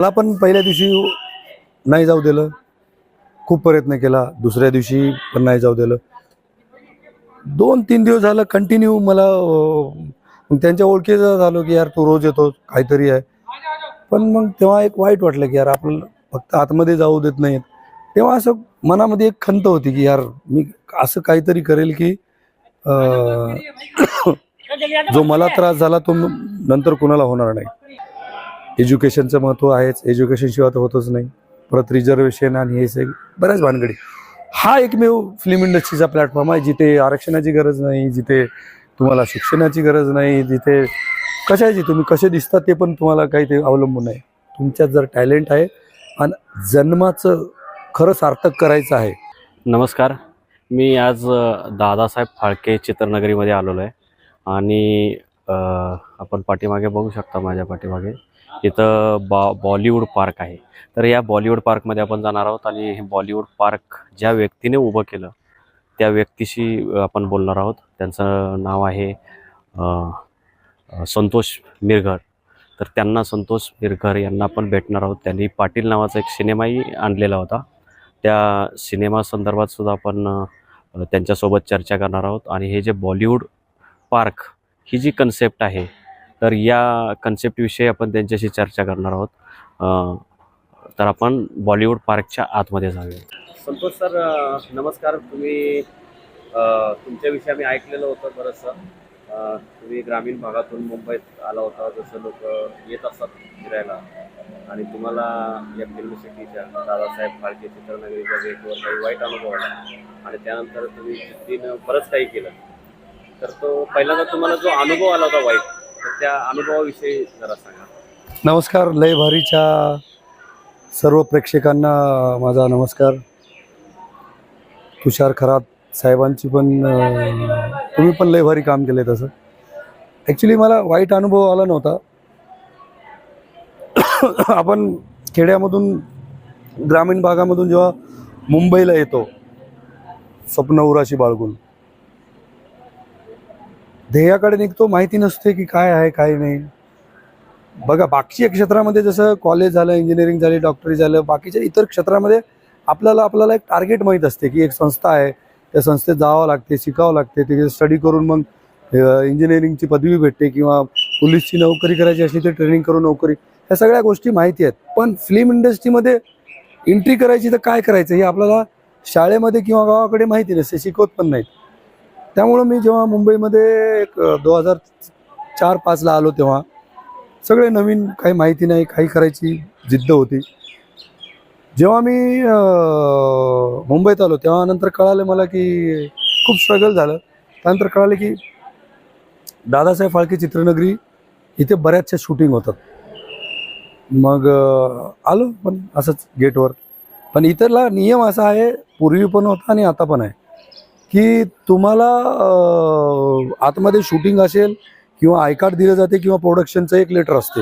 मला पण पहिल्या दिवशी नाही जाऊ दिलं. खूप प्रयत्न केला. दुसऱ्या दिवशी पण नाही जाऊ दिलं. दोन तीन दिवस झालं कंटिन्यू मला त्यांच्या ओळखीचं झालो की यार तू रोज येतो काहीतरी आहे. पण मग तेव्हा एक वाईट वाटलं की यार आपल्याला फक्त आतमध्ये जाऊ देत नाहीत. तेव्हा असं मनामध्ये एक खंत होती की यार मी असं काहीतरी करेल की जो मला त्रास झाला तो नंतर कुणाला होणार नाही. एज्युकेशनचं महत्त्व आहेच. एज्युकेशनशिवाय तर होतच नाही. परत रिझर्वेशन आणि हे सगळे बऱ्याच भानगडी. हा एकमेव फिल्म इंडस्ट्रीचा प्लॅटफॉर्म आहे जिथे आरक्षणाची गरज नाही जिथे तुम्हाला शिक्षणाची गरज नाही जिथे कशाची तुम्ही कसे दिसतात ते पण तुम्हाला काही ते अवलंबून आहे तुमच्यात जर टॅलेंट आहे आणि जन्माचं खरं सार्थक करायचं आहे. नमस्कार. मी आज दादासाहेब फाळके चित्रनगरीमध्ये आलेलो आहे. आणि आपण पाठीमागे बघू शकता माझ्या पाठीमागे. इथं बॉ बॉलिवूड पार्क आहे. तर या बॉलिवूड पार्कमध्ये आपण जाणार आहोत आणि हे बॉलिवूड पार्क ज्या व्यक्तीने उभं केलं त्या व्यक्तीशी आपण बोलणार आहोत. त्यांचं नाव आहे संतोष मिरघर. तर त्यांना संतोष मिरघर यांना आपण भेटणार आहोत. त्यांनी पाटील नावाचा एक सिनेमाही आणलेला होता. त्या सिनेमा संदर्भात सुद्धा आपण त्यांच्यासोबत चर्चा करणार आहोत. आणि हे जे बॉलिवूड पार्क ही जी कन्सेप्ट आहे तर या कन्सेप्टविषयी आपण त्यांच्याशी चर्चा करणार आहोत. तर आपण बॉलिवूड पार्कच्या आतमध्ये जाऊया. संतोष सर नमस्कार. तुम्ही तुमच्याविषयी आम्ही ऐकलेलं होतं बरंचसं. तुम्ही ग्रामीण भागातून मुंबईत आला होता जसं लोक येत असतात फिरायला. आणि तुम्हाला या फिल्म सिटीच्या दादासाहेब फाळके चित्रनगरीच्या गेटवर काही वाईट अनुभव आला. आणि त्यानंतर तुम्ही जिद्दीनं बरंच काही केलं. तर तो पहिल्यांदा तुम्हाला जो अनुभव आला होता वाईट तर त्या अनुभवाविषयी जरा सांगा. नमस्कार लय भारीच्या सर्व प्रेक्षकांना माझा नमस्कार. तुषार खरात साहेबांची पण तुम्ही पण लय भारी काम केले तसं. ॲक्च्युली मला वाईट अनुभव आला नव्हता. आपण खेड्यामधून ग्रामीण भागामधून जेव्हा मुंबईला येतो स्वप्न उराशी बाळगून ध्येयाकडे निघतो माहिती नसते की काय आहे काय नाही. बघा बाकीच्या क्षेत्रामध्ये जसं कॉलेज झालं इंजिनिअरिंग झाली डॉक्टरी झालं बाकीच्या इतर क्षेत्रामध्ये आपल्याला आपल्याला एक टार्गेट माहीत असते की एक संस्था आहे. त्या संस्थेत जावं लागते शिकावं लागते. तिथे स्टडी करून मग इंजिनिअरिंगची पदवी भेटते किंवा पोलीसची नोकरी करायची असली तर ट्रेनिंग करून नोकरी. ह्या सगळ्या गोष्टी माहिती आहेत. पण फिल्म इंडस्ट्रीमध्ये एंट्री करायची तर काय करायचं हे आपल्याला शाळेमध्ये किंवा गावाकडे माहिती नसते शिकवत पण नाहीत. त्यामुळं मी जेव्हा मुंबईमध्ये एक दोन हजार चार पाचला आलो तेव्हा सगळे नवीन काही माहिती नाही काही करायची जिद्द होती. जेव्हा मी मुंबईत आलो तेव्हा नंतर कळालं मला की खूप स्ट्रगल झालं. त्यानंतर कळालं की दादासाहेब फाळके चित्रनगरी इथे बऱ्याचशा शूटिंग होतात. मग आलो पण असंच गेटवर पण इतरला नियम असा आहे पूर्वी पण होता आणि आता पण आहे. की तुम्हाला आतमध्ये शूटिंग असेल किंवा आय कार्ड दिलं जाते किंवा प्रोडक्शनचं एक लेटर असते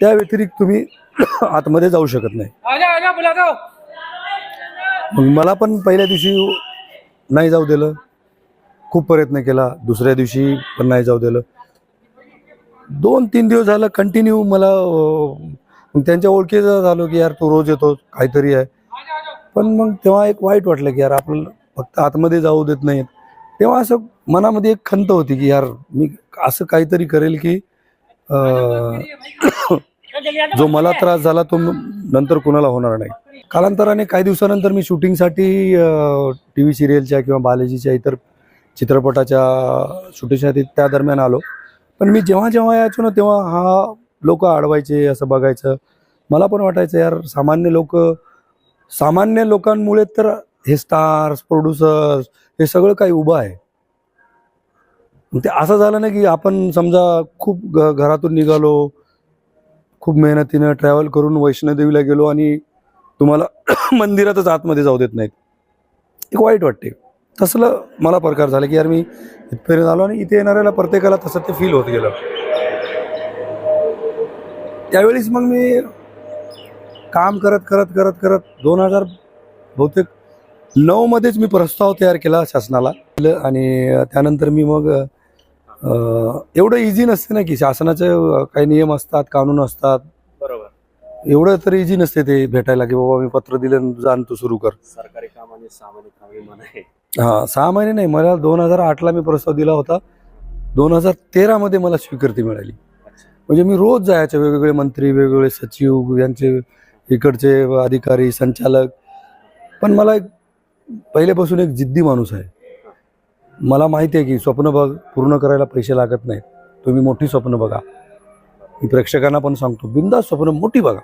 त्या व्यतिरिक्त तुम्ही आतमध्ये जाऊ शकत नाही. मग मला पण पहिल्या दिवशी नाही जाऊ दिलं. खूप प्रयत्न केला दुसऱ्या दिवशी पण नाही जाऊ दिलं. दोन तीन दिवस झालं कंटिन्यू मला त्यांच्या ओळखीचं झालो की यार तू रोज येतो काहीतरी आहे. पण मग तेव्हा एक वाईट वाटलं की यार आपल्याला फक्त आतमध्ये जाऊ देत नाहीत. तेव्हा असं मनामध्ये एक खंत होती की यार मी असं काहीतरी करेल की जो मला त्रास झाला तो नंतर कुणाला होणार नाही. कालांतराने काही दिवसानंतर मी शूटिंगसाठी टी व्ही सिरियलच्या किंवा बालाजीच्या इतर चित्रपटाच्या शूटिंगसाठी त्या दरम्यान आलो. पण मी जेव्हा जेव्हा यायचो ना तेव्हा हा लोक अडवायचे असं बघायचं. मला पण वाटायचं यार सामान्य लोक सामान्य लोकांमुळे तर हे स्टार्स प्रोड्युसर्स हे सगळं काही उभं आहे. ते असं झालं ना की आपण समजा खूप घ घरातून निघालो खूप मेहनतीनं ट्रॅव्हल करून वैष्णोदेवीला गेलो आणि तुम्हाला मंदिरातच आतमध्ये जाऊ देत नाहीत. एक वाईट वाटते. तसलं मला प्रकार झाला की यार मी इथपर्यंत आलो आणि इथे येणाऱ्याला प्रत्येकाला तसं ते फील होत गेलं. त्यावेळीस मग मी काम करत करत करत करत दोन हजार बहुतेक नऊमध्येच मी प्रस्ताव तयार केला शासनाला. आणि त्यानंतर मी मग एवढं इझी नसते ना की शासनाचे काही नियम असतात कानून असतात. बरोबर. एवढं तर इझी नसते ते भेटायला की बाबा मी पत्र दिलं जाण तू सुरू कर. सरकारी काम आणि सामान्य हा सहा महिने नाही मला दोन हजार आठला मी प्रस्ताव दिला होता. दोन हजार तेरामध्ये मला स्वीकृती मिळाली. म्हणजे मी रोज जायचे वेगवेगळे मंत्री वेगवेगळे सचिव यांचे इकडचे अधिकारी संचालक. पण मला एक पहिल्यापासून एक जिद्दी माणूस आहे. मला माहिती आहे की स्वप्न बघ पूर्ण करायला पैसे लागत नाहीत. तुम्ही मोठी स्वप्न बघा. मी प्रेक्षकांना पण सांगतो बिंदास स्वप्न मोठी बघा.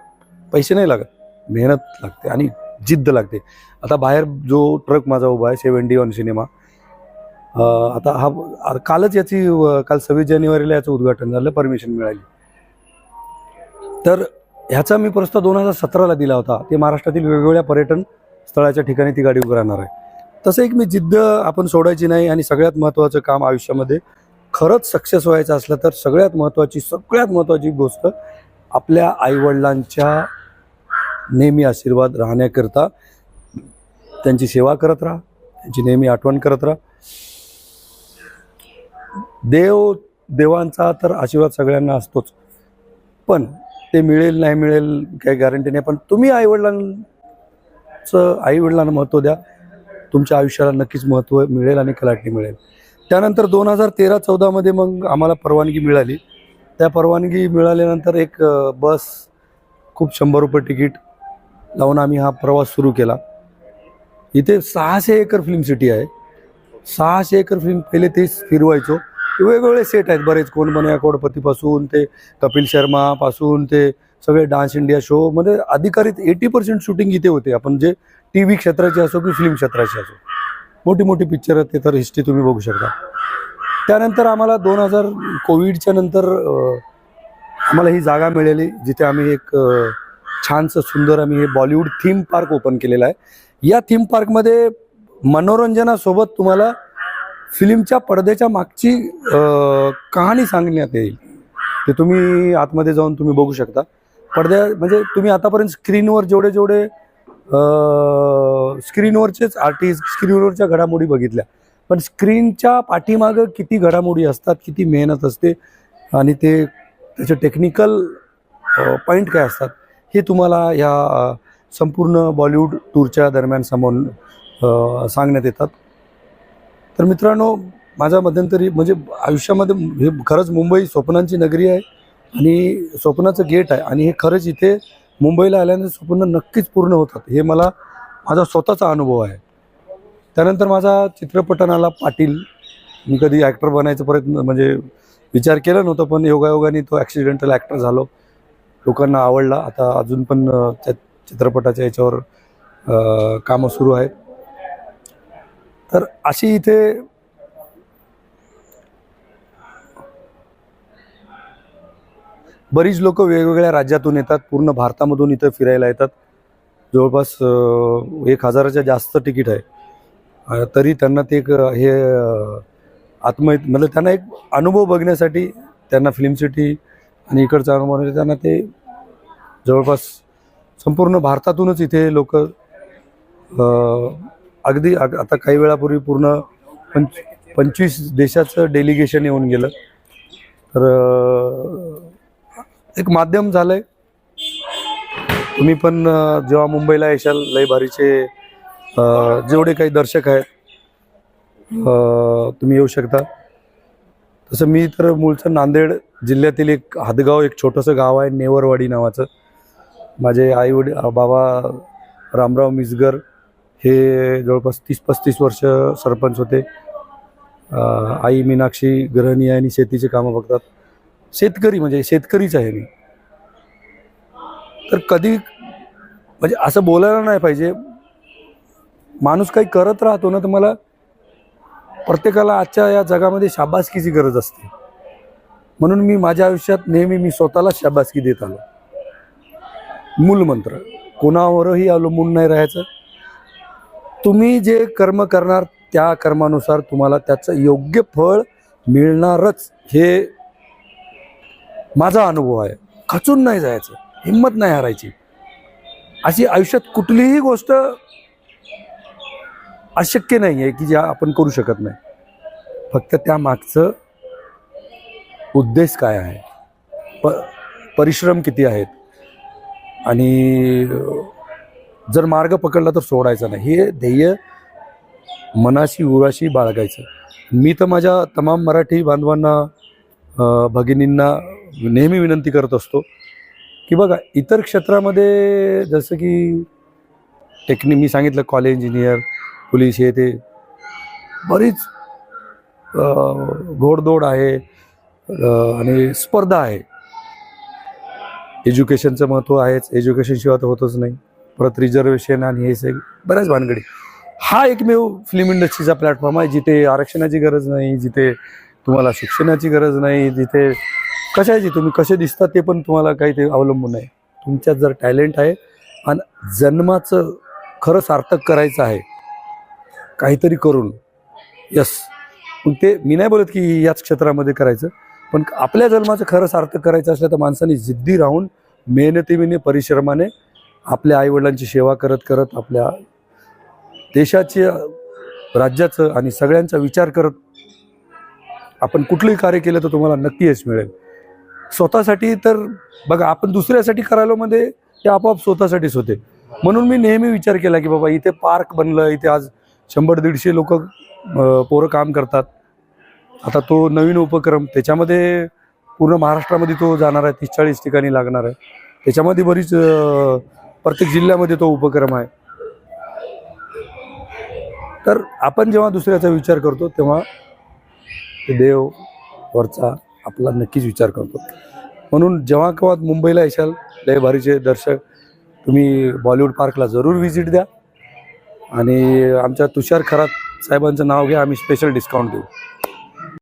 पैसे नाही लागत. मेहनत लागते आणि जिद्द लागते. आता बाहेर जो ट्रक माझा उभा आहे सेव्हन्टी वन सिनेमा आता हा कालच याची काल सव्वीस जानेवारीला याचं उद्घाटन झालं परमिशन मिळाली. तर ह्याचा मी प्रस्ताव दोन हजार सतराला दिला होता. ते महाराष्ट्रातील वेगवेगळ्या पर्यटन स्थळाच्या ठिकाणी ती गाडी उभं राहणार आहे. तसं एक मी जिद्द आपण सोडायची नाही आणि सगळ्यात महत्त्वाचं काम आयुष्यामध्ये खरंच सक्सेस व्हायचं असलं तर सगळ्यात महत्त्वाची सगळ्यात महत्त्वाची गोष्ट आपल्या आईवडिलांच्या नेहमी आशीर्वाद राहण्याकरता त्यांची सेवा करत राहा त्यांची नेहमी आठवण करत राहा. देव देवांचा तर आशीर्वाद सगळ्यांना असतोच. पण ते मिळेल नाही मिळेल काही गॅरंटी नाही. पण तुम्ही आईवडिलां आईवडिलांचं आईवडिलांना महत्त्व द्या. तुमच्या आयुष्याला नक्कीच महत्त्व मिळेल आणि कलाटणी मिळेल. त्यानंतर दोन हजार तेरा चौदामध्ये मग आम्हाला परवानगी मिळाली. त्या परवानगी मिळाल्यानंतर एक बस खूप शंभर रुपये तिकीट लावून आम्ही हा प्रवास सुरू केला. इथे सहाशे एकर फिल्म सिटी आहे. सहाशे एकर फिल्म पहिले तेच फिरवायचो. वेगवेगळे सेट आहेत. बरेच कोण बन्या कोडपतीपासून ते कपिल शर्मापासून ते सगळे डान्स इंडिया शो मध्ये अधिकारित एटी पर्सेंट शूटिंग इथे होते. आपण जे टी व्ही क्षेत्राची असो की फिल्म क्षेत्राची असो. मोठी मोठी पिक्चर ते तर हिस्ट्री तुम्ही बघू शकता. त्यानंतर आम्हाला दोन हजार कोविडच्या नंतर आम्हाला ही जागा मिळाली जिथे आम्ही एक छानसं सुंदर आम्ही हे बॉलिवूड थीम पार्क ओपन केलेलं आहे. या थीम पार्कमध्ये मनोरंजनासोबत तुम्हाला फिल्मच्या पडद्याच्या मागची कहाणी सांगण्यात येईल. ते तुम्ही आतमध्ये जाऊन तुम्ही बघू शकता. पडद्या म्हणजे तुम्ही आतापर्यंत स्क्रीनवर जेवढे जेवढे स्क्रीनवरचेच आर्टिस्ट स्क्रीनवरच्या घडामोडी बघितल्या. पण स्क्रीनच्या पाठीमागं किती घडामोडी असतात किती मेहनत असते आणि ते त्याचे टेक्निकल पॉईंट काय असतात हे तुम्हाला या संपूर्ण बॉलिवूड टूरच्या दरम्यान समोर सांगण्यात येतात. तर मित्रांनो माझ्या मध्यंतरी म्हणजे आयुष्यामध्ये हे खरंच मुंबई स्वप्नांची नगरी आहे. आणि स्वप्नाचं गेट आहे. आणि हे खरंच इथे मुंबईला आल्यानंतर स्वप्न नक्कीच पूर्ण होतात. हे मला माझा स्वतःचा अनुभव आहे. त्यानंतर माझा चित्रपटनाला पाटील. मी कधी ॲक्टर बनायचा प्रयत्न म्हणजे विचार केला नव्हता पण योगायोगाने तो ॲक्सिडेंटल ॲक्टर झालो. लोकांना आवडला. आता अजून पण त्या चित्रपटाच्या याच्यावर कामं सुरू आहेत. तर अशी इथे बरीच लोक वेगवेगळ्या राज्यातून येतात पूर्ण भारतामधून इथं फिरायला येतात. जवळपास एक हजाराच्या जास्त तिकीट आहे. तरी त्यांना ते एक हे आत्म म्हणजे त्यांना एक अनुभव बघण्यासाठी त्यांना फिल्म सिटी आणि इकडचा अनुभव म्हणजे त्यांना ते जवळपास संपूर्ण भारतातूनच इथे लोक अगदी अग- आता काही वेळापूर्वी पूर्ण पंच पंचवीस देशाचं डेलिगेशन येऊन गेलं. तर एक माध्यम झालंय. तुम्ही पण जेव्हा मुंबईला येशाल लय भारीचे जेवढे काही दर्शक आहेत तुम्ही येऊ शकता. तसं मी तर मूळचं नांदेड जिल्ह्यातील एक हादगाव एक छोटंसं गाव आहे नेवरवाडी नावाचं. माझे आई वडील बाबा रामराव मिसगर हे जवळपास तीस पस्तीस वर्ष सरपंच होते. आई मीनाक्षी गृहिणी आहे आणि शेतीचे कामं बघतात. शेतकरी म्हणजे शेतकरीच आहे मी. तर कधी म्हणजे असं बोलायला नाही पाहिजे. माणूस काही करत राहतो ना तर मला प्रत्येकाला आजच्या या जगामध्ये शाबासकीची गरज असते. म्हणून मी माझ्या आयुष्यात नेहमी मी स्वतःला शाबासकी देत आलो. मूलमंत्र कोणावरही अवलंबून नाही राहायचं. तुम्ही जे कर्म करणार त्या कर्मानुसार तुम्हाला त्याचं योग्य फळ मिळणारच. हे माझा अनुभव आहे. खचून नाही जायचं. हिंमत नाही हरायची. अशी आयुष्यात कुठलीही गोष्ट अशक्य नाही आहे की ज्या आपण करू शकत नाही. फक्त त्या मागचं उद्देश काय आहे? प परिश्रम किती आहेत? आणि जर मार्ग पकडला तर सोडायचा नाही. हे ध्येय मनाशी उराशी बाळगायचं. मी तर माझ्या तमाम मराठी बांधवांना भगिनींना नेहमी विनंती करत असतो की बघा इतर क्षेत्रामध्ये जसं की टेक्नि मी सांगितलं कॉलेज इंजिनियर पोलीस हे ते बरीच अं, घोडदौड आहे आणि स्पर्धा आहे. एज्युकेशनचं महत्त्व आहेच. एज्युकेशनशिवाय तर होतच नाही. परत रिझर्वेशन आणि हे सगळे बऱ्याच भानगडी. हा एकमेव फिल्म इंडस्ट्रीचा प्लॅटफॉर्म आहे जिथे आरक्षणाची गरज नाही जिथे तुम्हाला शिक्षणाची गरज नाही जिथे कशाची तुम्ही कसे दिसतात ते पण तुम्हाला काही ते अवलंबून आहे तुमच्यात जर टॅलेंट आहे आणि जन्माचं खरं सार्थक करायचं आहे काहीतरी करून यस. मग ते मी नाही बोलत की याच क्षेत्रामध्ये करायचं पण आपल्या जन्माचं खरं सार्थक करायचं असलं तर माणसाने जिद्दी राहून मेहनतीने परिश्रमाने आपल्या आईवडिलांची सेवा करत करत आपल्या देशाच्या राज्याचं आणि सगळ्यांचा विचार करत आपण कुठलंही कार्य केलं तर तुम्हाला नक्की यश मिळेल. स्वतःसाठी तर बघा आपण दुसऱ्यासाठी करायला मध्ये ते आपोआप स्वतःसाठीच होते. म्हणून मी नेहमी विचार केला की बाबा इथे पार्क बनलं इथे आज शंभर दीडशे लोक पोरं काम करतात. आता तो नवीन उपक्रम त्याच्यामध्ये पूर्ण महाराष्ट्रामध्ये तो जाणार आहे तीस चाळीस ठिकाणी लागणार आहे. त्याच्यामध्ये बरीच प्रत्येक जिल्ह्यामध्ये तो उपक्रम आहे. तर आपण जेव्हा दुसऱ्याचा विचार करतो तेव्हा देव वरचा आपला नक्कीच विचार करतो. म्हणून जेव्हा केव्हा मुंबईला येशाल लय भारीचे दर्शक तुम्ही बॉलिवूड पार्कला जरूर व्हिजिट द्या. आणि आमच्या तुषार खरात साहेबांचं नाव घ्या आम्ही स्पेशल डिस्काउंट देऊ.